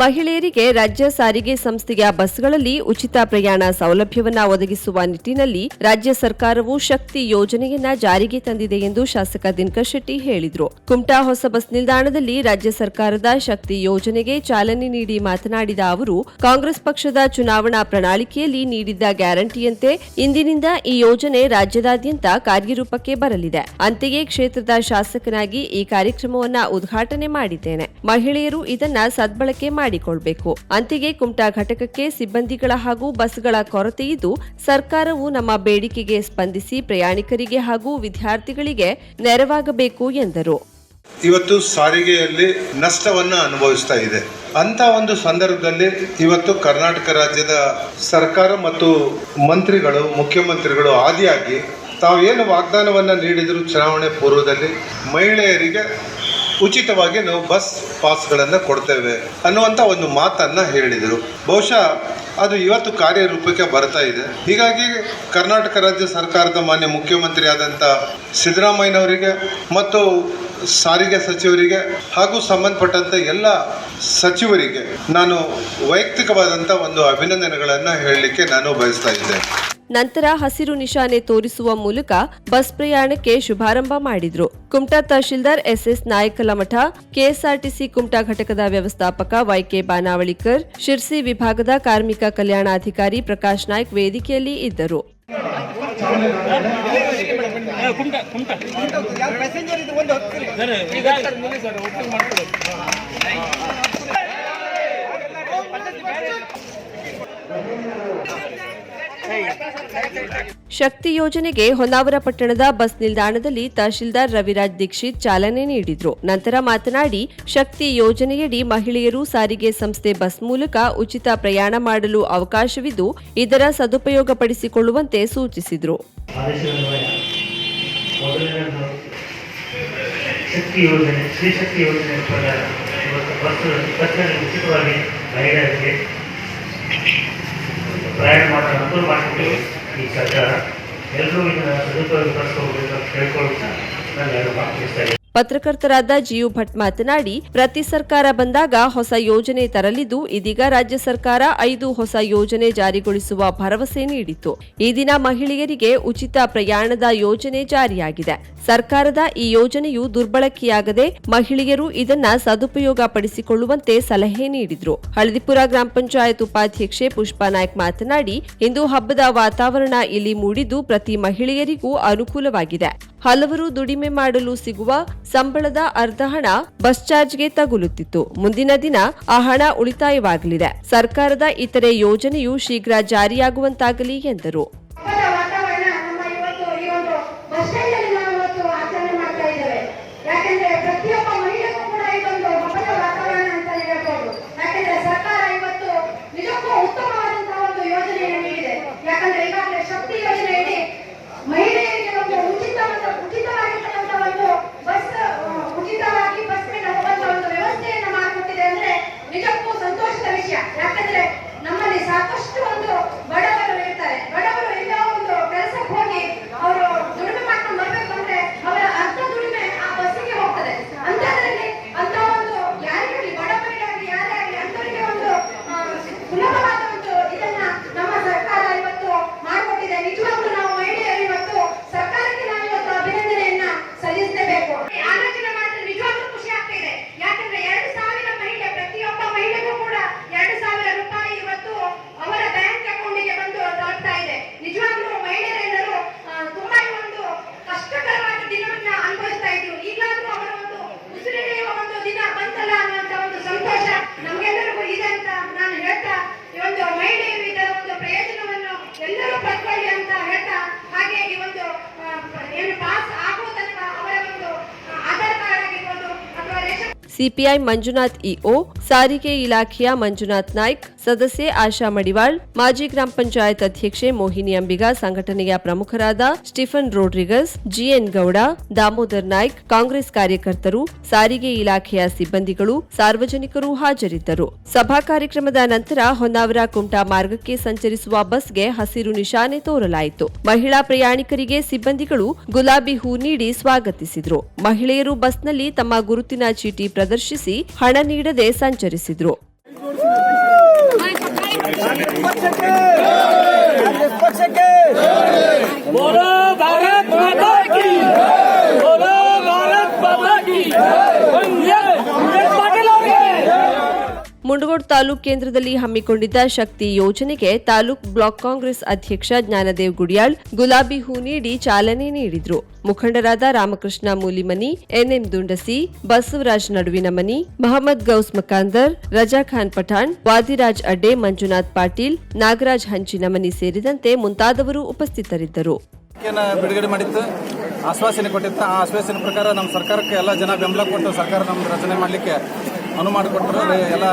ಮಹಿಳೆಯರಿಗೆ ರಾಜ್ಯ ಸಾರಿಗೆ ಸಂಸ್ಥೆಯ ಬಸ್ಗಳಲ್ಲಿ ಉಚಿತ ಪ್ರಯಾಣ ಸೌಲಭ್ಯವನ್ನು ಒದಗಿಸುವ ನಿಟ್ಟಿನಲ್ಲಿ ರಾಜ್ಯ ಸರ್ಕಾರವು ಶಕ್ತಿ ಯೋಜನೆಯನ್ನ ಜಾರಿಗೆ ತಂದಿದೆ ಎಂದು ಶಾಸಕ ದಿನಕರ್ ಶೆಟ್ಟಿ ಹೇಳಿದರು. ಕುಮಟಾ ಹೊಸ ಬಸ್ ನಿಲ್ದಾಣದಲ್ಲಿ ರಾಜ್ಯ ಸರ್ಕಾರದ ಶಕ್ತಿ ಯೋಜನೆಗೆ ಚಾಲನೆ ನೀಡಿ ಮಾತನಾಡಿದ ಅವರು, ಕಾಂಗ್ರೆಸ್ ಪಕ್ಷದ ಚುನಾವಣಾ ಪ್ರಣಾಳಿಕೆಯಲ್ಲಿ ನೀಡಿದ್ದ ಗ್ಯಾರಂಟಿಯಂತೆ ಇಂದಿನಿಂದ ಈ ಯೋಜನೆ ರಾಜ್ಯದಾದ್ಯಂತ ಕಾರ್ಯರೂಪಕ್ಕೆ ಬರಲಿದೆ. ಅಂತೆಯೇ ಕ್ಷೇತ್ರದ ಶಾಸಕನಾಗಿ ಈ ಕಾರ್ಯಕ್ರಮವನ್ನ ಉದ್ಘಾಟನೆ ಮಾಡಿದ್ದೇನೆ. ಮಹಿಳೆಯರು ಇದನ್ನ ಸದ್ಬಳಕೆ ಮಾಡಿಕೊಳ್ಬೇಕು. ಅಂತೆಯೇ ಕುಮಟಾ ಘಟಕಕ್ಕೆ ಸಿಬ್ಬಂದಿಗಳ ಹಾಗೂ ಬಸ್ಗಳ ಕೊರತೆ ಇದ್ದು, ಸರ್ಕಾರವು ನಮ್ಮ ಬೇಡಿಕೆಗೆ ಸ್ಪಂದಿಸಿ ಪ್ರಯಾಣಿಕರಿಗೆ ಹಾಗೂ ವಿದ್ಯಾರ್ಥಿಗಳಿಗೆ ನೆರವಾಗಬೇಕು ಎಂದರು. ಇವತ್ತು ಸಾರಿಗೆಯಲ್ಲಿ ನಷ್ಟವನ್ನು ಅನುಭವಿಸ್ತಾ ಇದೆ. ಅಂತ ಒಂದು ಸಂದರ್ಭದಲ್ಲಿ ಇವತ್ತು ಕರ್ನಾಟಕ ರಾಜ್ಯದ ಸರ್ಕಾರ ಮತ್ತು ಮಂತ್ರಿಗಳು, ಮುಖ್ಯಮಂತ್ರಿಗಳು ಆದಿಯಾಗಿ ತಾವೇನು ವಾಗ್ದಾನವನ್ನು ನೀಡಿದರು ಚುನಾವಣೆ ಪೂರ್ವದಲ್ಲಿ ಮಹಿಳೆಯರಿಗೆ ಉಚಿತವಾಗಿ ನಾವು ಬಸ್ ಪಾಸ್ಗಳನ್ನು ಕೊಡ್ತೇವೆ ಅನ್ನುವಂಥ ಒಂದು ಮಾತನ್ನು ಹೇಳಿದರು. ಬಹುಶಃ ಅದು ಇವತ್ತು ಕಾರ್ಯರೂಪಕ್ಕೆ ಬರ್ತಾ ಇದೆ. ಹೀಗಾಗಿ ಕರ್ನಾಟಕ ರಾಜ್ಯ ಸರ್ಕಾರದ ಮಾನ್ಯ ಮುಖ್ಯಮಂತ್ರಿ ಆದಂಥ ಸಿದ್ದರಾಮಯ್ಯನವರಿಗೆ ಮತ್ತು ಸಾರಿಗೆ ಸಚಿವರಿಗೆ ಹಾಗೂ ಸಂಬಂಧಪಟ್ಟಂತ ಎಲ್ಲ ಸಚಿವರಿಗೆ ನಾನು ವೈಯಕ್ತಿಕವಾದಂತ ಒಂದು ಅಭಿನಂದನೆಗಳನ್ನು ಹೇಳಲಿಕ್ಕೆ ನಾನು ಬಯಸ್ತಾ ಇದ್ದೇನೆ. ನಂತರ ಹಸಿರು ನಿಶಾನೆ ತೋರಿಸುವ ಮೂಲಕ ಬಸ್ ಪ್ರಯಾಣಕ್ಕೆ ಶುಭಾರಂಭ ಮಾಡಿದ್ರು. ಕುಮಟಾ ತಹಶೀಲ್ದಾರ್ ಎಸ್ಎಸ್ ನಾಯಕಲಮಠ, ಕೆಎಸ್ಆರ್ಟಿಸಿ ಕುಮಟಾ ಘಟಕದ ವ್ಯವಸ್ಥಾಪಕ ವೈಕೆ ಬಾನಾವಳಿಕರ್, ಶಿರ್ಸಿ ವಿಭಾಗದ ಕಾರ್ಮಿಕ ಕಲ್ಯಾಣಾಧಿಕಾರಿ ಪ್ರಕಾಶ್ ನಾಯ್ಕ್ ವೇದಿಕೆಯಲ್ಲಿ ಇದ್ದರು. ಶಕ್ತಿ ಯೋಜನೆಗೆ ಹೊನ್ನಾವರ ಪಟ್ಟಣದ ಬಸ್ ನಿಲ್ದಾಣದಲ್ಲಿ ತಹಶೀಲ್ದಾರ್ ರವಿರಾಜ್ ದೀಕ್ಷಿತ್ ಚಾಲನೆ ನೀಡಿದ್ರು. ನಂತರ ಮಾತನಾಡಿ, ಶಕ್ತಿ ಯೋಜನೆಯಡಿ ಮಹಿಳೆಯರು ಸಾರಿಗೆ ಸಂಸ್ಥೆ ಬಸ್ ಮೂಲಕ ಉಚಿತ ಪ್ರಯಾಣ ಮಾಡಲು ಅವಕಾಶವಿದ್ದು, ಇದರ ಸದುಪಯೋಗಪಡಿಸಿಕೊಳ್ಳುವಂತೆ ಸೂಚಿಸಿದರು. ಶಕ್ತಿ ಯೋಜನೆ, ಶ್ರೀ ಶಕ್ತಿ ಯೋಜನೆ ಪ್ರಕಾರ ಇವತ್ತು ಬಸ್ ಬಸ್ನಲ್ಲಿ ಉಚಿತವಾಗಿ ಮಹಿಳೆಯರಿಗೆ ಪ್ರಯಾಣ ಮಾಡಲು ಅನುಕೂಲ ಮಾಡಿಕೊಟ್ಟು ಈ ಸರ್ಕಾರ ಎಲ್ಲರೂ ಇದನ್ನು ಸದುಪಯೋಗಪಡಿಸ್ಕೋಬೇಕು ಅಂತ ಕೇಳ್ಕೊಳ್ತಾ ನಾನು ಮಾತು ತಿಳಿಸ್ತಾ ಇದ್ದೀನಿ. ಪತ್ರಕರ್ತರಾದ ಜಿಯು ಭಟ್ ಮಾತನಾಡಿ, ಪ್ರತಿ ಸರ್ಕಾರ ಬಂದಾಗ ಹೊಸ ಯೋಜನೆ ತರಲಿದ್ದು, ಇದೀಗ ರಾಜ್ಯ ಸರ್ಕಾರ ಐದು ಹೊಸ ಯೋಜನೆ ಜಾರಿಗೊಳಿಸುವ ಭರವಸೆ ನೀಡಿತ್ತು. ಈ ದಿನ ಮಹಿಳೆಯರಿಗೆ ಉಚಿತ ಪ್ರಯಾಣದ ಯೋಜನೆ ಜಾರಿಯಾಗಿದೆ. ಸರ್ಕಾರದ ಈ ಯೋಜನೆಯು ದುರ್ಬಳಕೆಯಾಗದೆ ಮಹಿಳೆಯರು ಇದನ್ನ ಸದುಪಯೋಗ ಪಡಿಸಿಕೊಳ್ಳುವಂತೆ ಸಲಹೆ ನೀಡಿದ್ರು. ಹಳದಿಪುರ ಗ್ರಾಮ ಪಂಚಾಯತ್ ಉಪಾಧ್ಯಕ್ಷೆ ಪುಷ್ಪಾ ನಾಯ್ಕ್ ಮಾತನಾಡಿ, ಇಂದು ಹಬ್ಬದ ವಾತಾವರಣ ಇಲ್ಲಿ ಮೂಡಿದ್ದು ಪ್ರತಿ ಮಹಿಳೆಯರಿಗೂ ಅನುಕೂಲವಾಗಿದೆ. ಹಲವರು ದುಡಿಮೆ ಮಾಡಲು ಸಿಗುವ ಸಂಬಳದ ಅರ್ಧ ಹಣ ಬಸ್ ಚಾರ್ಜ್ಗೆ ತಗುಲುತ್ತಿತ್ತು. ಮುಂದಿನ ದಿನ ಆ ಹಣ ಉಳಿತಾಯವಾಗಲಿದೆ. ಸರ್ಕಾರದ ಇತರೆ ಯೋಜನೆಯು ಶೀಘ್ರ ಜಾರಿಯಾಗುವಂತಾಗಲಿ ಎಂದರು. सीपीआई मंजुनाथ ईओ ಸಾರಿಗೆ ಇಲಾಖೆಯ ಮಂಜುನಾಥ್ ನಾಯ್ಕ್, ಸದಸ್ಯೆ ಆಶಾ ಮಡಿವಾಳ್, ಮಾಜಿ ಗ್ರಾಮ ಪಂಚಾಯತ್ ಅಧ್ಯಕ್ಷೆ ಮೋಹಿನಿ ಅಂಬಿಗ, ಸಂಘಟನೆಯ ಪ್ರಮುಖರಾದ Stephen Rodrigues, GN Gowda, Damodar Naik, Congress ಕಾರ್ಯಕರ್ತರು, ಸಾರಿಗೆ ಇಲಾಖೆಯ ಸಿಬ್ಬಂದಿಗಳು, ಸಾರ್ವಜನಿಕರು ಹಾಜರಿದ್ದರು. ಸಭಾ ಕಾರ್ಯಕ್ರಮದ ನಂತರ ಹೊನ್ನಾವರ ಕುಮಟಾ ಮಾರ್ಗಕ್ಕೆ ಸಂಚರಿಸುವ ಬಸ್ಗೆ ಹಸಿರು ನಿಶಾನೆ ತೋರಲಾಯಿತು. ಮಹಿಳಾ ಪ್ರಯಾಣಿಕರಿಗೆ ಸಿಬ್ಬಂದಿಗಳು ಗುಲಾಬಿ ಹೂ ನೀಡಿ ಸ್ವಾಗತಿಸಿದರು. ಮಹಿಳೆಯರು ಬಸ್ನಲ್ಲಿ ತಮ್ಮ ಗುರುತಿನ ಚೀಟಿ ಪ್ರದರ್ಶಿಸಿ ಹಣ ನೀಡದೆ ಸಂಚರಿಸಿದ್ರು. ಆಚರಿಸಿದ್ರು ಭಾರತ್ ಮುಂಡಗೋಡ್ ತಾಲೂಕ್ ಕೇಂದ್ರದಲ್ಲಿ ಹಮ್ಮಿಕೊಂಡಿದ್ದ ಶಕ್ತಿ ಯೋಜನೆಗೆ ತಾಲೂಕ್ ಬ್ಲಾಕ್ ಕಾಂಗ್ರೆಸ್ ಅಧ್ಯಕ್ಷ ಜ್ಞಾನದೇವ್ ಗುಡಿಯಾಳ್ ಗುಲಾಬಿ ಹೂ ನೀಡಿ ಚಾಲನೆ ನೀಡಿದ್ರು. ಮುಖಂಡರಾದ ರಾಮಕೃಷ್ಣ ಮೂಲಿಮನಿ, ಎನ್ಎಂ ದುಂಡಸಿ, ಬಸವರಾಜ್ ನಡುವಿನ ಮನಿ, ಮಹಮ್ಮದ್ ಗೌಸ್ ಮಕಾಂದರ್ ರಜಾ ಖಾನ್ ಪಠಾಣ್, ವಾದಿರಾಜ್ ಅಡ್ಡೆ, ಮಂಜುನಾಥ್ ಪಾಟೀಲ್, ನಾಗರಾಜ್ ಹಂಚಿನ ಮನಿ ಸೇರಿದಂತೆ ಮುಂತಾದವರು ಉಪಸ್ಥಿತರಿದ್ದರು. ಬಿಡುಗಡೆ ಮಾಡಿತ್ತು? ಆಶ್ವಾಸನೆ ಕೊಟ್ಟಿತ್ತು. ಆ ಆಶ್ವಾಸನೆ ಪ್ರಕಾರ ನಮ್ಮ ಸರ್ಕಾರಕ್ಕೆ ಎಲ್ಲ ಜನ ಬೆಂಬಲ ಕೊಟ್ಟು ಸರ್ಕಾರ ನಮ್ಮ ರಚನೆ ಮಾಡಲಿಕ್ಕೆ ಅನುವು ಮಾಡಿಕೊಟ್ಟರು ಎಲ್ಲ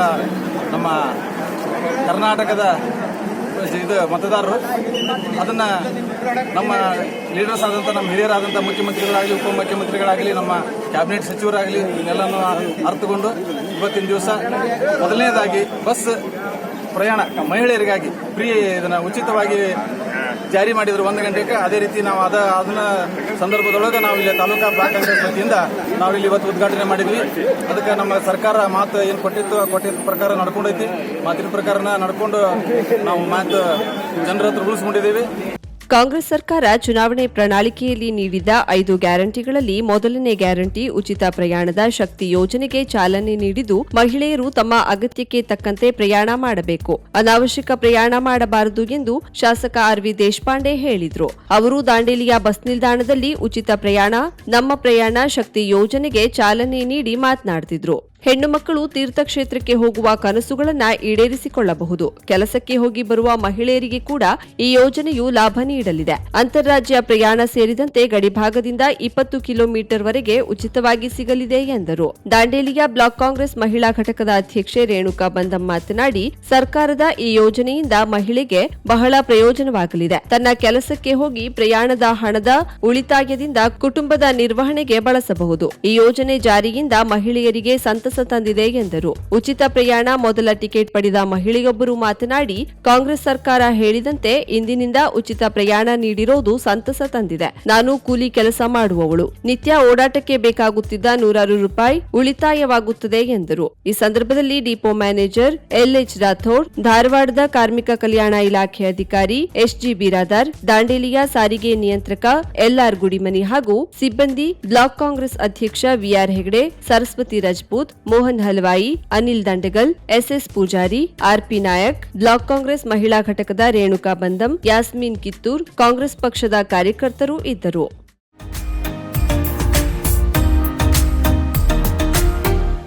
ನಮ್ಮ ಕರ್ನಾಟಕದ ಇದು ಮತದಾರರು ಅದನ್ನು ನಮ್ಮ ಲೀಡರ್ಸ್ ಆದಂಥ ನಮ್ಮ ಹಿರಿಯರಾದಂಥ ಮುಖ್ಯಮಂತ್ರಿಗಳಾಗಲಿ, ಉಪಮುಖ್ಯಮಂತ್ರಿಗಳಾಗಲಿ, ನಮ್ಮ ಕ್ಯಾಬಿನೆಟ್ ಸಚಿವರಾಗಲಿ, ಇವನ್ನೆಲ್ಲನೂ ಅರ್ಥಕೊಂಡು ಇವತ್ತಿನ ದಿವಸ ಮೊದಲನೇದಾಗಿ ಬಸ್ ಪ್ರಯಾಣ ಮಹಿಳೆಯರಿಗಾಗಿ ಫ್ರೀ ಇದನ್ನು ಉಚಿತವಾಗಿ ಜಾರಿ ಮಾಡಿದ್ರು ಒಂದು ಗಂಟೆಗೆ, ಅದೇ ರೀತಿ ನಾವು ಅದ ಅದನ್ನ ಸಂದರ್ಭದೊಳಗೆ ನಾವು ಇಲ್ಲಿ ತಾಲೂಕಾ ಬ್ಲಾಕ್ ಕಾಂಗ್ರೆಸ್ ವತಿಯಿಂದ ನಾವು ಇಲ್ಲಿ ಇವತ್ತು ಉದ್ಘಾಟನೆ ಮಾಡಿದ್ವಿ. ಅದಕ್ಕೆ ನಮ್ಮ ಸರ್ಕಾರ ಮಾತು ಏನು ಕೊಟ್ಟಿತ್ತು, ಕೊಟ್ಟಿದ್ದ ಪ್ರಕಾರ ನಡ್ಕೊಂಡೈತಿ. ಮಾತಿನ ಪ್ರಕಾರನ ನಡ್ಕೊಂಡು ನಾವು ಮಾತು ಜನರ ಹತ್ರ ಉಳಿಸ್ಕೊಂಡಿದ್ದೀವಿ. ಕಾಂಗ್ರೆಸ್ ಸರ್ಕಾರ ಚುನಾವಣೆ ಪ್ರಣಾಳಿಕೆಯಲ್ಲಿ ನೀಡಿದ ಐದು ಗ್ಯಾರಂಟಿಗಳಲ್ಲಿ ಮೊದಲನೇ ಗ್ಯಾರಂಟಿ ಉಚಿತ ಪ್ರಯಾಣದ ಶಕ್ತಿ ಯೋಜನೆಗೆ ಚಾಲನೆ ನೀಡಿದ್ದು, ಮಹಿಳೆಯರು ತಮ್ಮ ಅಗತ್ಯಕ್ಕೆ ತಕ್ಕಂತೆ ಪ್ರಯಾಣ ಮಾಡಬೇಕು. ಅನಾವಶ್ಯಕ ಪ್ರಯಾಣ ಮಾಡಬಾರದು ಎಂದು ಶಾಸಕ ಆರ್ವಿ ದೇಶಪಾಂಡೆ ಹೇಳಿದರು. ಅವರು ದಾಂಡೇಲಿಯ ಬಸ್ ನಿಲ್ದಾಣದಲ್ಲಿ ಉಚಿತ ಪ್ರಯಾಣ, ನಮ್ಮ ಪ್ರಯಾಣ ಶಕ್ತಿ ಯೋಜನೆಗೆ ಚಾಲನೆ ನೀಡಿ ಮಾತನಾಡುತ್ತಿದ್ರು ಹೆಣ್ಣು ಮಕ್ಕಳು ತೀರ್ಥಕ್ಷೇತ್ರಕ್ಕೆ ಹೋಗುವ ಕನಸುಗಳನ್ನು ಈಡೇರಿಸಿಕೊಳ್ಳಬಹುದು. ಕೆಲಸಕ್ಕೆ ಹೋಗಿ ಬರುವ ಮಹಿಳೆಯರಿಗೆ ಕೂಡ ಈ ಯೋಜನೆಯು ಲಾಭ ನೀಡಲಿದೆ. ಅಂತಾರಾಜ್ಯ ಪ್ರಯಾಣ ಸೇರಿದಂತೆ ಗಡಿಭಾಗದಿಂದ ಇಪ್ಪತ್ತು ಕಿಲೋಮೀಟರ್ ವರೆಗೆ ಉಚಿತವಾಗಿ ಸಿಗಲಿದೆ ಎಂದರು. ದಾಂಡೇಲಿಯ ಬ್ಲಾಕ್ ಕಾಂಗ್ರೆಸ್ ಮಹಿಳಾ ಘಟಕದ ಅಧ್ಯಕ್ಷೆ ರೇಣುಕಾ ಬಂದಂ ಮಾತನಾಡಿ, ಸರ್ಕಾರದ ಈ ಯೋಜನೆಯಿಂದ ಮಹಿಳೆಗೆ ಬಹಳ ಪ್ರಯೋಜನವಾಗಲಿದೆ. ತನ್ನ ಕೆಲಸಕ್ಕೆ ಹೋಗಿ ಪ್ರಯಾಣದ ಹಣದ ಉಳಿತಾಯದಿಂದ ಕುಟುಂಬದ ನಿರ್ವಹಣೆಗೆ ಬಳಸಬಹುದು. ಈ ಯೋಜನೆ ಜಾರಿಯಿಂದ ಮಹಿಳೆಯರಿಗೆ ಸಂತಸ ತಂದಿದೆ ಎಂದರು. ಉಚಿತ ಪ್ರಯಾಣ, ಮೊದಲ ಟಿಕೆಟ್ ಪಡೆದ ಮಹಿಳೆಯೊಬ್ಬರು ಮಾತನಾಡಿ, ಕಾಂಗ್ರೆಸ್ ಸರ್ಕಾರ ಹೇಳಿದಂತೆ ಇಂದಿನಿಂದ ಉಚಿತ ಪ್ರಯಾಣ ನೀಡಿರೋದು ಸಂತಸ ತಂದಿದೆ. ನಾನು ಕೂಲಿ ಕೆಲಸ ಮಾಡುವವಳು. ನಿತ್ಯ ಓಡಾಟಕ್ಕೆ ಬೇಕಾಗುತ್ತಿದ್ದ ನೂರಾರು ರೂಪಾಯಿ ಉಳಿತಾಯವಾಗುತ್ತದೆ ಎಂದರು. ಈ ಸಂದರ್ಭದಲ್ಲಿ ಡಿಪೋ ಮ್ಯಾನೇಜರ್ ಎಲ್ಎಚ್ ರಾಥೋಡ್, ಧಾರವಾಡದ ಕಾರ್ಮಿಕ ಕಲ್ಯಾಣ ಇಲಾಖೆ ಅಧಿಕಾರಿ ಎಸ್ಜಿ ಬಿರಾದಾರ್ ದಾಂಡೇಲಿಯ ಸಾರಿಗೆ ನಿಯಂತ್ರಕ ಎಲ್ಆರ್ ಗುಡಿಮನಿ ಹಾಗೂ ಸಿಬ್ಬಂದಿ ಬ್ಲಾಕ್ ಕಾಂಗ್ರೆಸ್ ಅಧ್ಯಕ್ಷ VR Hegde, Saraswati Rajput Mohan Halwai, Anil Dandagal, SS Pujari, RP Nayak, block Congress ಮಹಿಳಾ ಘಟಕದ ರೇಣುಕಾ ಬಂದಂ, ಯಾಸ್ಮೀನ್ ಕಿತ್ತೂರ್, ಕಾಂಗ್ರೆಸ್ ಪಕ್ಷದ ಕಾರ್ಯಕರ್ತರು ಇದ್ದರು.